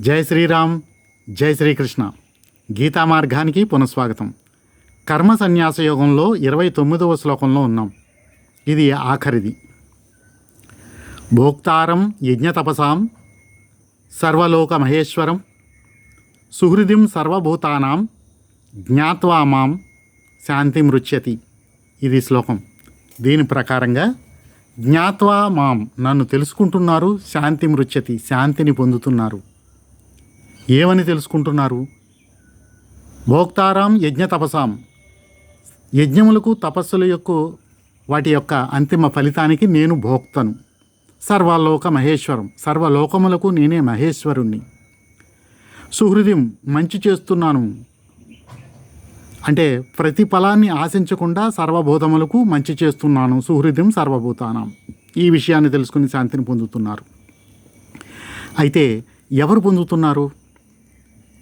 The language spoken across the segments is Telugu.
జై శ్రీరామ్ జై శ్రీకృష్ణ. గీతా మార్గానికి పునఃస్వాగతం. కర్మ సన్యాస యోగంలో ఇరవై తొమ్మిదవ శ్లోకంలో ఉన్నాం. ఇది ఆఖరిది. భోక్తారం యజ్ఞతపసాం సర్వలోక మహేశ్వరం సుహృదిం సర్వభూతానాం జ్ఞాత్వా మాం శాంతి మృచ్యతి. ఇది శ్లోకం. దీని ప్రకారంగా జ్ఞాత్వా మాం నన్ను తెలుసుకుంటున్నారు శాంతి మృచ్యతి శాంతిని పొందుతున్నారు. ఏమని తెలుసుకుంటున్నారు? భోక్తారాం యజ్ఞ తపసాం. యజ్ఞములకు తపస్సుల యొక్క వాటి యొక్క అంతిమ ఫలితానికి నేను భోక్తను. సర్వలోక మహేశ్వరం సర్వలోకములకు నేనే మహేశ్వరుణ్ణి. సుహృదిం మంచి చేస్తున్నాను. అంటే ప్రతి ఫలాన్ని ఆశించకుండా సర్వభూతములకు మంచి చేస్తున్నాను. సుహృదిం సర్వభూతానం. ఈ విషయాన్ని తెలుసుకుని శాంతిని పొందుతున్నారు. అయితే ఎవరు పొందుతున్నారు?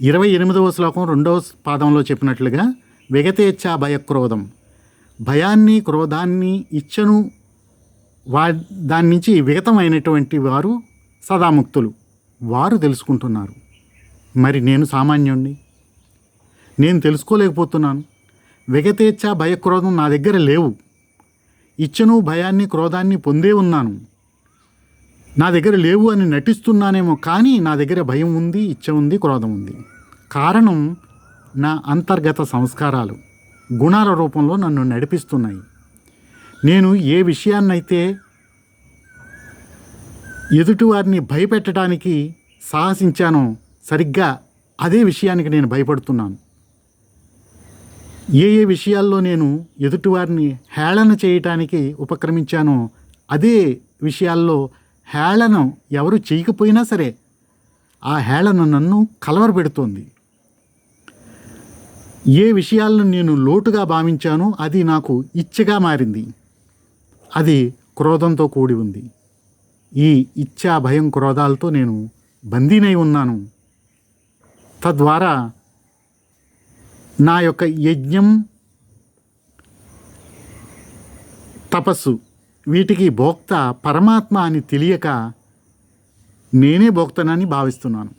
ఇరవై ఎనిమిదవ శ్లోకం రెండవ పాదంలో చెప్పినట్లుగా విగతేచ్ఛ భయక్రోధం భయాన్ని క్రోధాన్ని ఇచ్చను వా దాని నుంచి విగతమైనటువంటి వారు సదాముక్తులు వారు తెలుసుకుంటున్నారు. మరి నేను సామాన్యుణ్ణి? నేను తెలుసుకోలేకపోతున్నాను. విగతేచ్ఛ భయక్రోధం నా దగ్గర లేవు. ఇచ్చను భయాన్ని క్రోధాన్ని పొందే ఉన్నాను. నా దగ్గర లేవు అని నటిస్తున్నానేమో కానీ నా దగ్గర భయం ఉంది ఇచ్చ ఉంది క్రోధం ఉంది. కారణం నా అంతర్గత సంస్కారాలు. గుణాల రూపంలో నన్ను నడిపిస్తున్నాయి. నేను ఏ విషయాన్నైతే ఎదుటివారిని భయపెట్టడానికి సాహసించానో సరిగ్గా అదే విషయానికి నేను భయపడుతున్నాను. ఏ ఏ విషయాల్లో నేను ఎదుటివారిని హేళన చేయటానికి ఉపక్రమించానో అదే విషయాల్లో హేళనం ఎవరు చేయకపోయినా సరే ఆ హేళన నన్ను కలవరపెడుతోంది. ఏ విషయాలను నేను లోటుగా భావించానో అది నాకు ఇచ్చగా మారింది. అది క్రోధంతో కూడి ఉంది. ఈ ఇచ్చా భయం క్రోధాలతో నేను బందీనై ఉన్నాను. తద్వారా నా యొక్క యజ్ఞం తపస్సు వీటికి భోక్త పరమాత్మ అని తెలియక నేనే భోక్తనని భావిస్తున్నాను.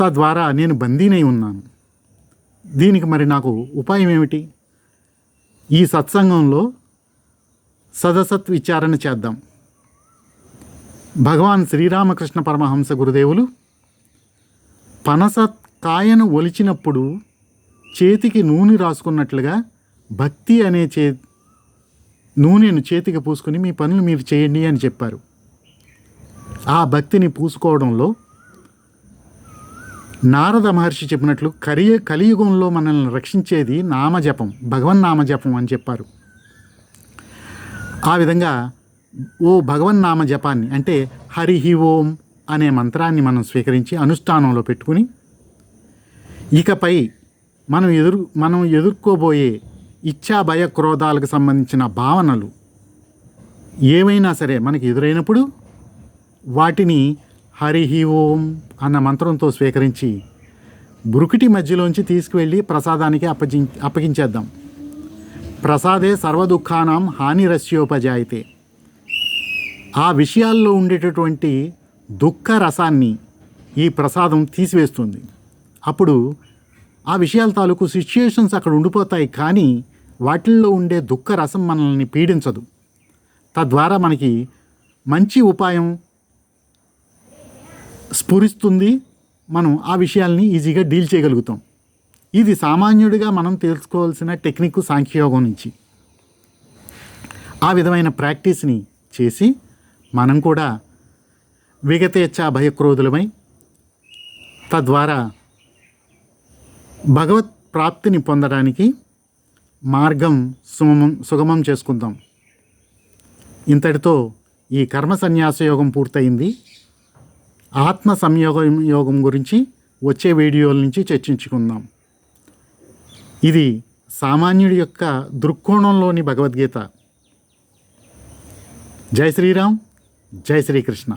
తద్వారా నేను బందీనై ఉన్నాను. దీనికి మరి నాకు ఉపాయం ఏమిటి? ఈ సత్సంగంలో సదసత్ విచారణ చేద్దాం. భగవాన్ శ్రీరామకృష్ణ పరమహంస గురుదేవులు పనస కాయను ఒలిచినప్పుడు చేతికి నూనె రాసుకున్నట్లుగా భక్తి అనే చే నూనెను చేతికి పూసుకుని మీ పనులు మీరు చేయండి అని చెప్పారు. ఆ భక్తిని పూసుకోవడంలో నారద మహర్షి చెప్పినట్లు కరియ కలియుగంలో మనల్ని రక్షించేది నామజపం భగవన్నామజపం అని చెప్పారు. ఆ విధంగా ఓ భగవన్నామ జపాన్ని అంటే హరి హి ఓం అనే మంత్రాన్ని మనం స్వీకరించి అనుష్ఠానంలో పెట్టుకుని ఇకపై మనం ఎదురు మనం ఎదుర్కోబోయే ఇచ్చా భయ క్రోధాలకు సంబంధించిన భావనలు ఏమైనా సరే మనకి ఎదురైనప్పుడు వాటిని హరిహి ఓం అన్న మంత్రంతో స్వీకరించి బురుకిటి మధ్యలోంచి తీసుకువెళ్ళి ప్రసాదానికి అప్పగి అప్పగించేద్దాం. ప్రసాదే సర్వదుఖానం హానిరస్యోపజాయితే. ఆ విషయాల్లో ఉండేటటువంటి దుఃఖ రసాన్ని ఈ ప్రసాదం తీసివేస్తుంది. అప్పుడు ఆ విషయాల తాలూకు సిచ్యుయేషన్స్ అక్కడ ఉండిపోతాయి కానీ వాటిల్లో ఉండే దుఃఖ రసం మనల్ని పీడించదు. తద్వారా మనకి మంచి ఉపాయం స్ఫురిస్తుంది. మనం ఆ విషయాల్ని ఈజీగా డీల్ చేయగలుగుతాం. ఇది సామాన్యుడిగా మనం తెలుసుకోవాల్సిన టెక్నిక్ సాంఖ్యయోగం నుంచి. ఆ విధమైన ప్రాక్టీస్ని చేసి మనం కూడా విగతేచ్ఛ భయక్రోధులమై తద్వారా భగవత్ ప్రాప్తిని పొందడానికి మార్గం సుమం సుగమం చేసుకుందాం. ఇంతటితో ఈ కర్మ సన్యాస యోగం పూర్తయింది. ఆత్మ సంయోగం యోగం గురించి వచ్చే వీడియోల నుంచి చర్చించుకుందాం. ఇది సామాన్యుడి యొక్క దృక్కోణంలోని భగవద్గీత. జై శ్రీరామ్ జై శ్రీకృష్ణ.